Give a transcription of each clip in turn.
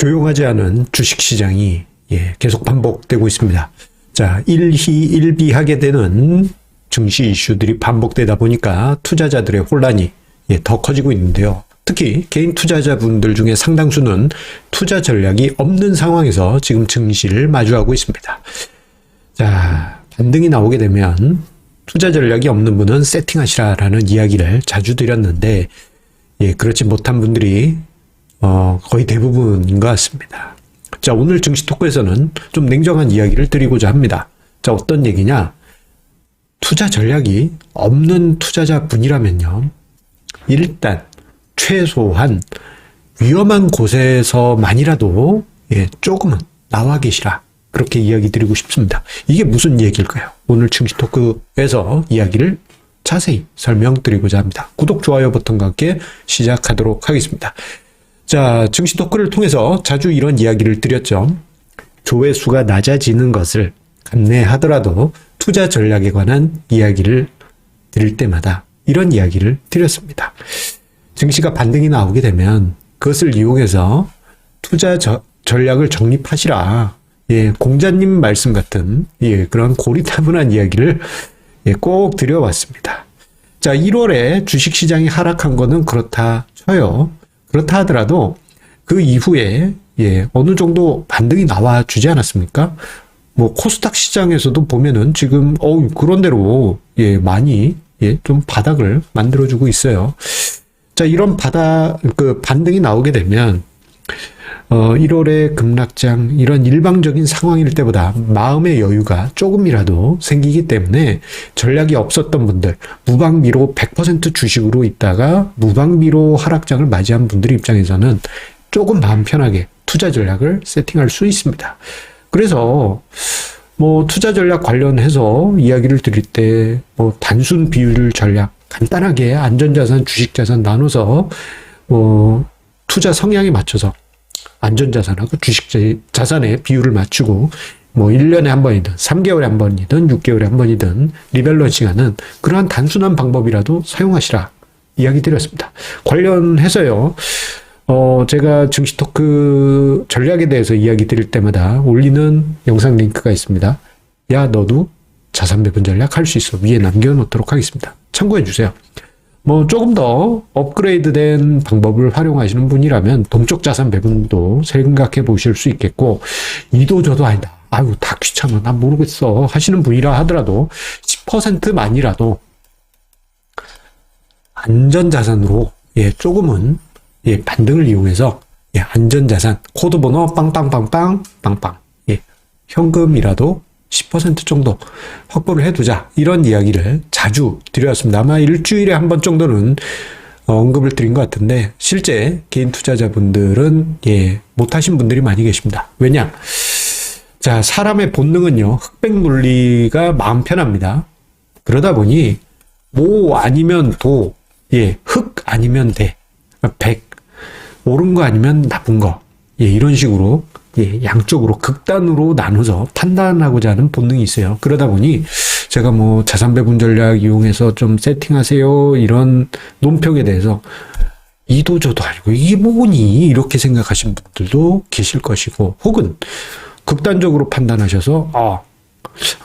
조용하지 않은 주식시장이 예, 계속 반복되고 있습니다. 자, 일희 일비하게 되는 증시 이슈들이 반복되다 보니까 투자자들의 혼란이 예, 더 커지고 있는데요. 특히 개인 투자자분들 중에 상당수는 투자 전략이 없는 상황에서 지금 증시를 마주하고 있습니다. 자, 반등이 나오게 되면 투자 전략이 없는 분은 세팅하시라라는 이야기를 자주 드렸는데, 예, 그렇지 못한 분들이 어, 거의 대부분인 것 같습니다. 자, 오늘 증시 토크에서는 좀 냉정한 이야기를 드리고자 합니다. 자, 어떤 얘기냐? 투자 전략이 없는 투자자 분이라면요. 일단 최소한 위험한 곳에서만이라도 예, 조금은 나와 계시라. 그렇게 이야기 드리고 싶습니다. 이게 무슨 얘기일까요? 오늘 증시 토크에서 이야기를 자세히 설명드리고자 합니다. 구독, 좋아요 버튼과 함께 시작하도록 하겠습니다. 자, 증시 토크를 통해서 자주 이런 이야기를 드렸죠. 조회수가 낮아지는 것을 감내하더라도 투자 전략에 관한 이야기를 드릴 때마다 이런 이야기를 드렸습니다. 증시가 반등이 나오게 되면 그것을 이용해서 투자 저, 전략을 정립하시라. 예, 공자님 말씀 같은 예, 그런 고리타분한 이야기를 예, 꼭 드려왔습니다. 자, 1월에 주식 시장이 하락한 거는 그렇다 쳐요. 그렇다 하더라도 그 이후에 예, 어느 정도 반등이 나와 주지 않았습니까? 뭐 코스닥 시장에서도 보면은 지금 어 그런 대로 예, 많이 예, 좀 바닥을 만들어 주고 있어요. 자, 이런 바닥 그 반등이 나오게 되면 어, 1월의 급락장 이런 일방적인 상황일 때보다 마음의 여유가 조금이라도 생기기 때문에 전략이 없었던 분들 무방비로 100% 주식으로 있다가 무방비로 하락장을 맞이한 분들 입장에서는 조금 마음 편하게 투자 전략을 세팅할 수 있습니다. 그래서 뭐 투자 전략 관련해서 이야기를 드릴 때 뭐 단순 비율 전략 간단하게 안전자산, 주식자산 나눠서 뭐 투자 성향에 맞춰서 안전자산하고 주식자산의 비율을 맞추고 뭐 1년에 한 번이든 3개월에 한 번이든 6개월에 한 번이든 리밸런싱하는 그러한 단순한 방법이라도 사용하시라 이야기 드렸습니다. 관련해서요. 어, 제가 증시 토크 전략에 대해서 이야기 드릴 때마다 올리는 영상 링크가 있습니다. 야, 너도 자산 배분 전략 할 수 있어. 위에 남겨놓도록 하겠습니다. 참고해 주세요. 뭐 조금 더 업그레이드된 방법을 활용하시는 분이라면 동적 자산 배분도 생각해 보실 수 있겠고 이도 저도 아니다. 아유 다 귀찮아. 난 모르겠어. 하시는 분이라 하더라도 10%만이라도 안전자산으로 예 조금은 예 반등을 이용해서 예 안전자산 코드번호 빵빵빵빵 빵빵 예 현금이라도 10% 정도 확보를 해두자 이런 이야기를 자주 드렸습니다. 아마 일주일에 한 번 정도는 언급을 드린 것 같은데 실제 개인 투자자분들은 예 못하신 분들이 많이 계십니다. 왜냐? 자 사람의 본능은요 흑백 논리가 마음 편합니다. 그러다 보니 모 아니면 도, 예, 흑 아니면 대, 백, 옳은 거 아니면 나쁜 거, 예, 이런 식으로 예, 양쪽으로 극단으로 나눠서 판단하고자 하는 본능이 있어요. 그러다 보니 제가 뭐 자산 배분 전략 이용해서 좀 세팅하세요 이런 논평에 대해서 이도저도 아니고 이게 뭐니? 이렇게 생각하시는 분들도 계실 것이고 혹은 극단적으로 판단하셔서 아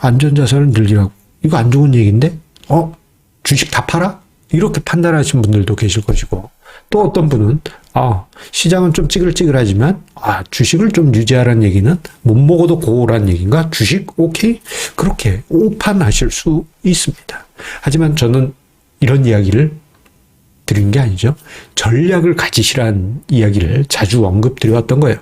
안전자산을 늘리라고. 이거 안 좋은 얘기인데? 어? 주식 다 팔아? 이렇게 판단하시는 분들도 계실 것이고 또 어떤 분은 아 시장은 좀 찌글찌글하지만 아 주식을 좀 유지하라는 얘기는 못 먹어도 고우라는 얘기인가 주식 오케이 그렇게 오판하실 수 있습니다. 하지만 저는 이런 이야기를 드린 게 아니죠. 전략을 가지시라는 이야기를 자주 언급드려왔던 거예요.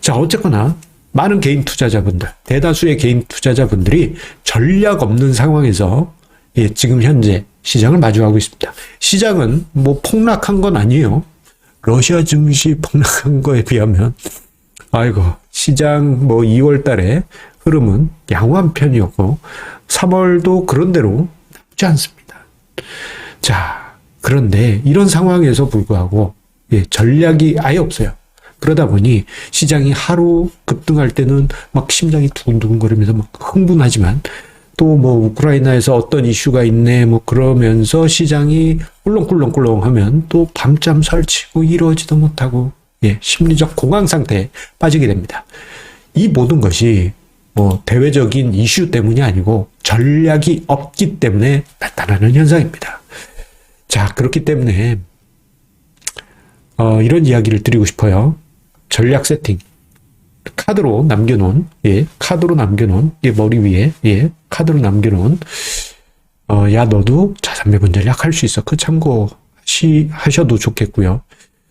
자 어쨌거나 많은 개인 투자자분들 대다수의 개인 투자자분들이 전략 없는 상황에서 예, 지금 현재 시장을 마주하고 있습니다. 시장은 뭐 폭락한 건 아니에요. 러시아 증시 폭락한 거에 비하면 아이고 시장 뭐 2월 달에 흐름은 양호한 편이었고 3월도 그런대로 나쁘지 않습니다. 자 그런데 이런 상황에서 불구하고 예, 전략이 아예 없어요. 그러다 보니 시장이 하루 급등할 때는 막 심장이 두근두근거리면서 막 흥분하지만 또 뭐 우크라이나에서 어떤 이슈가 있네 뭐 그러면서 시장이 꿀렁꿀렁꿀렁 하면 또 밤잠 설치고 이러지도 못하고 예, 심리적 공황 상태에 빠지게 됩니다. 이 모든 것이 뭐 대외적인 이슈 때문이 아니고 전략이 없기 때문에 나타나는 현상입니다. 자, 그렇기 때문에 어, 이런 이야기를 드리고 싶어요. 전략 세팅. 카드로 남겨놓은, 예, 카드로 남겨놓은, 예, 머리 위에, 예, 카드로 남겨놓은, 어, 야, 너도 자산 매분 전략 할수 있어. 그 참고 시, 하셔도 좋겠고요.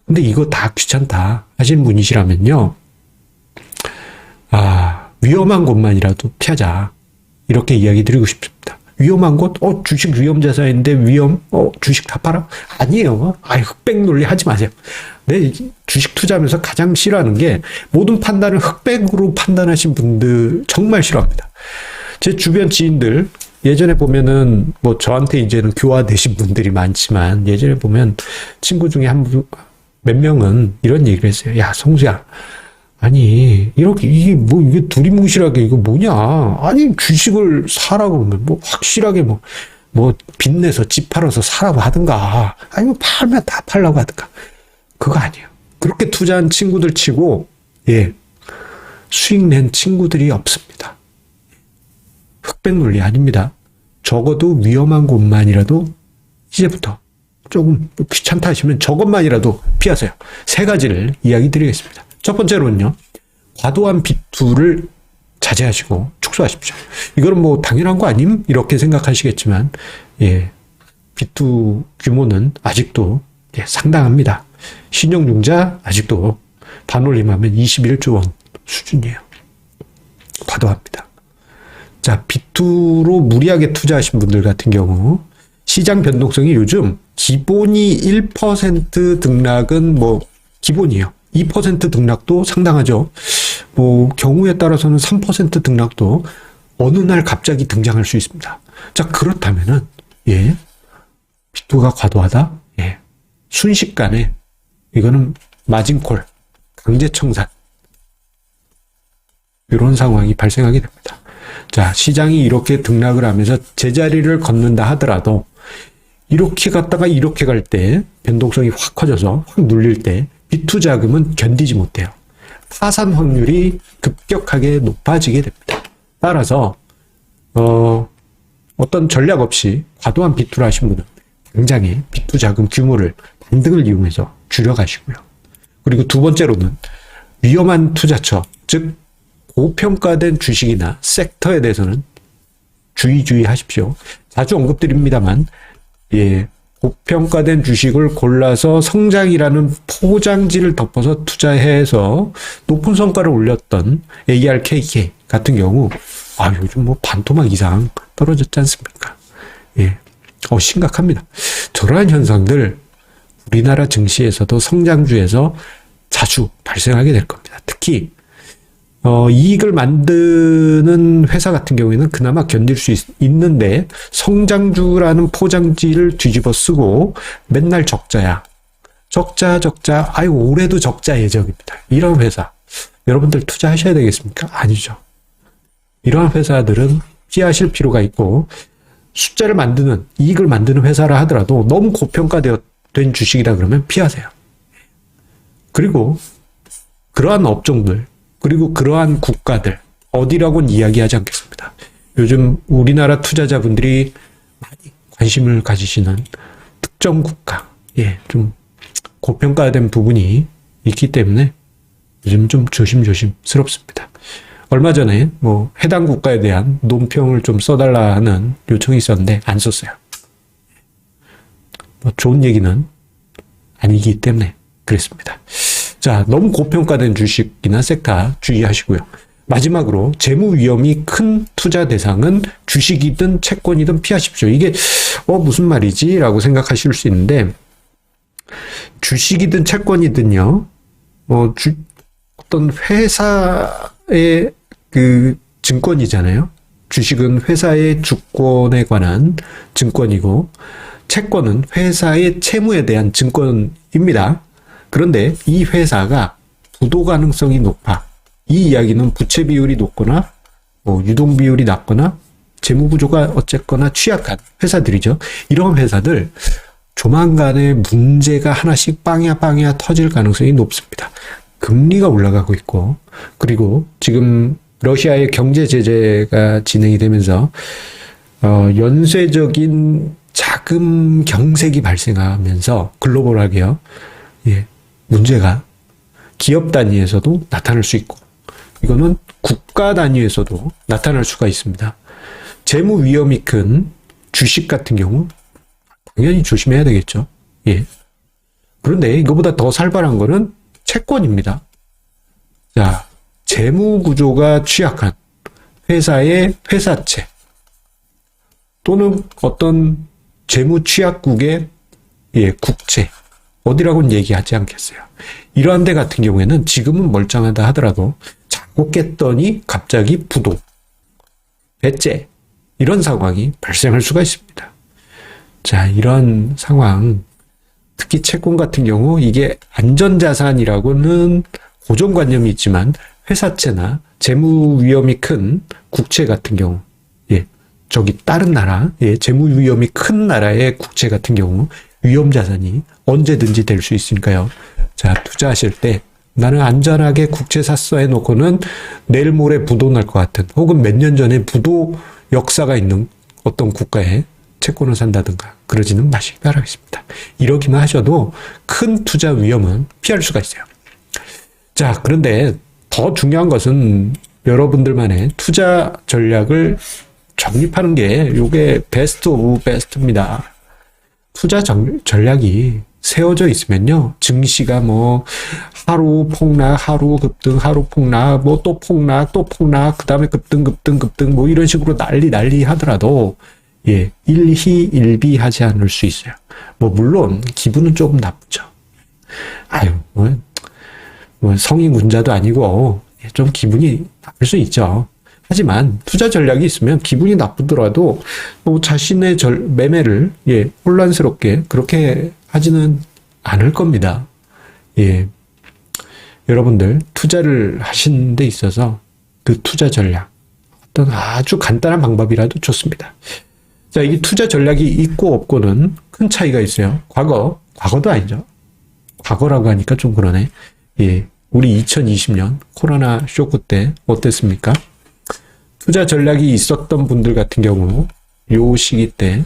근데 이거 다 귀찮다 하시는 분이시라면요. 아, 위험한 곳만이라도 피하자. 이렇게 이야기 드리고 싶습니다. 위험한 곳? 어, 주식 위험 자산인데 위험? 어, 주식 다 팔아? 아니에요. 아이, 흑백 논리 하지 마세요. 내 주식 투자하면서 가장 싫어하는 게 모든 판단을 흑백으로 판단하신 분들 정말 싫어합니다. 제 주변 지인들 예전에 보면은 뭐 저한테 이제는 교화되신 분들이 많지만 예전에 보면 친구 중에 한 분, 몇 명은 이런 얘기를 했어요. 야, 성수야. 아니, 이렇게, 이게 뭐, 이게 두리뭉실하게 이거 뭐냐. 아니, 주식을 사라 그러면 뭐, 확실하게 뭐, 뭐, 빚내서 집 팔아서 사라고 하든가. 아니면 팔면 다 팔라고 하든가. 그거 아니에요. 그렇게 투자한 친구들 치고, 예, 수익 낸 친구들이 없습니다. 흑백 논리 아닙니다. 적어도 위험한 곳만이라도 이제부터 조금 귀찮다 하시면 저것만이라도 피하세요. 세 가지를 이야기 드리겠습니다. 첫 번째로는요, 과도한 비투를 자제하시고 축소하십시오. 이거는 뭐 당연한 거 아님? 이렇게 생각하시겠지만, 예, 비투 규모는 아직도 예, 상당합니다. 신용융자 아직도 반올림하면 21조 원 수준이에요. 과도합니다. 자, 비투로 무리하게 투자하신 분들 같은 경우 시장 변동성이 요즘 기본이 1% 등락은 뭐 기본이에요. 2% 등락도 상당하죠. 뭐 경우에 따라서는 3% 등락도 어느 날 갑자기 등장할 수 있습니다. 자, 그렇다면은 예. 비투가 과도하다? 예. 순식간에 이거는 마진콜, 강제 청산 이런 상황이 발생하게 됩니다. 자, 시장이 이렇게 등락을 하면서 제자리를 걷는다 하더라도 이렇게 갔다가 이렇게 갈 때 변동성이 확 커져서 확 눌릴 때 비투 자금은 견디지 못해요. 파산 확률이 급격하게 높아지게 됩니다. 따라서 어, 어떤 전략 없이 과도한 비투를 하신 분은 굉장히 비투 자금 규모를 반등을 이용해서 줄여가시고요. 그리고 두 번째로는 위험한 투자처, 즉 고평가된 주식이나 섹터에 대해서는 주의 주의하십시오. 자주 언급드립니다만 예, 고평가된 주식을 골라서 성장이라는 포장지를 덮어서 투자해서 높은 성과를 올렸던 ARKK 같은 경우 아 요즘 뭐 반토막 이상 떨어졌지 않습니까? 예, 어 심각합니다. 저러한 현상들 우리나라 증시에서도 성장주에서 자주 발생하게 될 겁니다. 특히 어, 이익을 만드는 회사 같은 경우에는 그나마 견딜 수 있, 있는데 성장주라는 포장지를 뒤집어 쓰고 맨날 적자야. 적자 적자 아이고 올해도 적자 예정입니다. 이런 회사 여러분들 투자하셔야 되겠습니까? 아니죠. 이러한 회사들은 피하실 필요가 있고 숫자를 만드는 이익을 만드는 회사라 하더라도 너무 고평가된 주식이다 그러면 피하세요. 그리고 그러한 업종들 그리고 그러한 국가들 어디라고는 이야기하지 않겠습니다. 요즘 우리나라 투자자분들이 많이 관심을 가지시는 특정 국가, 예, 좀 고평가된 부분이 있기 때문에 요즘 좀 조심조심스럽습니다. 얼마 전에 뭐 해당 국가에 대한 논평을 좀 써달라 하는 요청이 있었는데 안 썼어요. 뭐 좋은 얘기는 아니기 때문에 그랬습니다. 자, 너무 고평가된 주식이나 섹터 주의하시고요. 마지막으로 재무 위험이 큰 투자 대상은 주식이든 채권이든 피하십시오. 이게 어 무슨 말이지라고 생각하실 수 있는데 주식이든 채권이든요. 어 주, 어떤 회사의 그 증권이잖아요. 주식은 회사의 주권에 관한 증권이고 채권은 회사의 채무에 대한 증권입니다. 그런데 이 회사가 부도 가능성이 높아. 이 이야기는 부채 비율이 높거나 뭐 유동 비율이 낮거나 재무 구조가 어쨌거나 취약한 회사들이죠. 이런 회사들 조만간에 문제가 하나씩 빵야 빵야 터질 가능성이 높습니다. 금리가 올라가고 있고 그리고 지금 러시아의 경제 제재가 진행이 되면서 어, 연쇄적인 자금 경색이 발생하면서 글로벌하게요. 예, 문제가 기업 단위에서도 나타날 수 있고 이거는 국가 단위에서도 나타날 수가 있습니다. 재무 위험이 큰 주식 같은 경우 당연히 조심해야 되겠죠. 예. 그런데 이거보다 더 살벌한 거는 채권입니다. 자, 재무 구조가 취약한 회사의 회사채 또는 어떤 재무 취약국의 예, 국채 어디라고는 얘기하지 않겠어요. 이러한 데 같은 경우에는 지금은 멀쩡하다 하더라도 자꾸 깼더니 갑자기 부도, 배째 이런 상황이 발생할 수가 있습니다. 자, 이런 상황 특히 채권 같은 경우 이게 안전자산이라고는 고정관념이 있지만 회사채나 재무 위험이 큰 국채 같은 경우, 예, 저기 다른 나라, 예, 재무 위험이 큰 나라의 국채 같은 경우 위험 자산이 언제든지 될 수 있으니까요. 자, 투자하실 때 나는 안전하게 국채 샀어 해놓고는 내일 모레 부도 날 것 같은 혹은 몇 년 전에 부도 역사가 있는 어떤 국가에 채권을 산다든가 그러지는 마시기 바라겠습니다. 이러기만 하셔도 큰 투자 위험은 피할 수가 있어요. 자, 그런데 더 중요한 것은 여러분들만의 투자 전략을 정립하는 게 요게 베스트 오브 베스트입니다. 투자 전, 전략이 세워져 있으면요. 증시가 뭐 하루 폭락, 하루 급등, 하루 폭락, 뭐 또 폭락, 또 폭락, 그 다음에 급등, 급등, 급등, 뭐 이런 식으로 난리 난리 하더라도 예, 일희 일비 하지 않을 수 있어요. 뭐 물론 기분은 조금 나쁘죠. 아유, 뭐, 뭐 성인 군자도 아니고 예, 좀 기분이 나쁠 수 있죠. 하지만 투자 전략이 있으면 기분이 나쁘더라도 뭐 자신의 절, 매매를 예, 혼란스럽게 그렇게 하지는 않을 겁니다. 예. 여러분들 투자를 하시는 데 있어서 그 투자 전략 어떤 아주 간단한 방법이라도 좋습니다. 자, 이 투자 전략이 있고 없고는 큰 차이가 있어요. 과거, 과거도 아니죠. 과거라고 하니까 좀 그러네. 예. 우리 2020년 코로나 쇼크 때 어땠습니까? 투자 전략이 있었던 분들 같은 경우 요 시기 때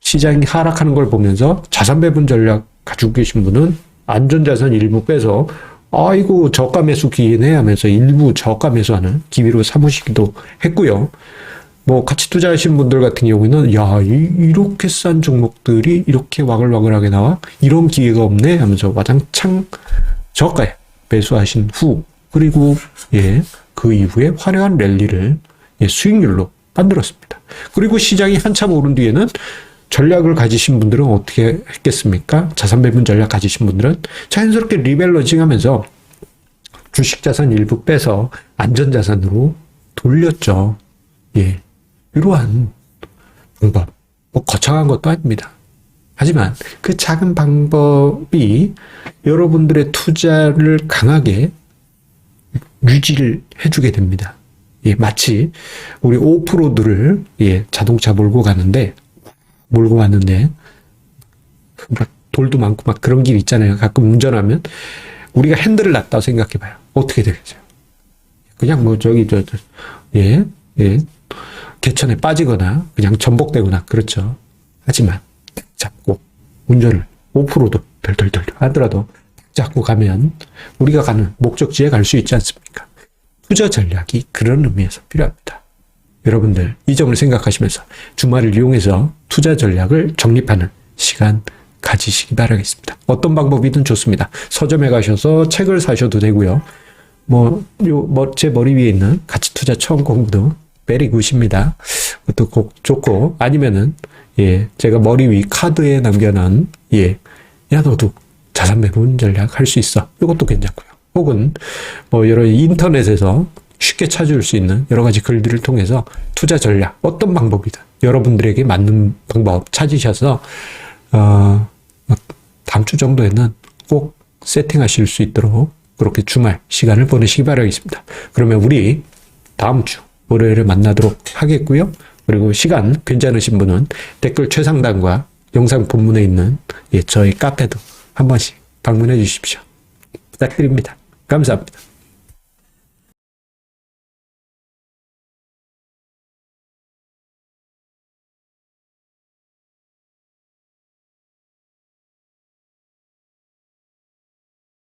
시장이 하락하는 걸 보면서 자산 배분 전략 가지고 계신 분은 안전자산 일부 빼서 아이고 저가 매수 기회네 하면서 일부 저가 매수하는 기회로 삼으시기도 했고요. 뭐 같이 투자하신 분들 같은 경우에는 야 이, 렇게싼 종목들이 이렇게 와글와글하게 나와 이런 기회가 없네 하면서 와장창 저가에 매수하신 후 그리고 예 그 이후에 화려한 랠리를 예, 수익률로 만들었습니다. 그리고 시장이 한참 오른 뒤에는 전략을 가지신 분들은 어떻게 했겠습니까? 자산 배분 전략 가지신 분들은 자연스럽게 리밸런싱 하면서 주식 자산 일부 빼서 안전 자산으로 돌렸죠. 예. 이러한 방법. 뭐 거창한 것도 아닙니다. 하지만 그 작은 방법이 여러분들의 투자를 강하게 유지를 해주게 됩니다. 예, 마치 우리 오프로드를 예, 자동차 몰고 가는데 몰고 갔는데 막 돌도 많고 막 그런 길 있잖아요. 가끔 운전하면 우리가 핸들을 놨다고 생각해봐요. 어떻게 되겠어요? 그냥 뭐 저기 저, 저 예, 예, 개천에 빠지거나 그냥 전복되거나 그렇죠. 하지만 잡고 운전을 5%도 덜덜덜 하더라도 잡고 가면 우리가 가는 목적지에 갈 수 있지 않습니까? 투자 전략이 그런 의미에서 필요합니다. 여러분들 이 점을 생각하시면서 주말을 이용해서 투자 전략을 정립하는 시간 가지시기 바라겠습니다. 어떤 방법이든 좋습니다. 서점에 가셔서 책을 사셔도 되고요. 뭐, 요, 뭐, 제 머리 위에 있는 가치 투자 처음 공부도 베리 굿입니다. 그것도 꼭 좋고, 아니면은, 예, 제가 머리 위 카드에 남겨놓은, 예, 야, 너도 자산 배분 전략 할 수 있어. 이것도 괜찮고요. 혹은, 뭐, 여러 인터넷에서 쉽게 찾을 수 있는 여러 가지 글들을 통해서 투자 전략, 어떤 방법이든 여러분들에게 맞는 방법 찾으셔서, 어, 다음 주 정도에는 꼭 세팅하실 수 있도록 그렇게 주말 시간을 보내시기 바라겠습니다. 그러면 우리 다음 주 월요일에 만나도록 하겠고요. 그리고 시간 괜찮으신 분은 댓글 최상단과 영상 본문에 있는 예, 저희 카페도 한 번씩 방문해 주십시오. 부탁드립니다. 감사합니다.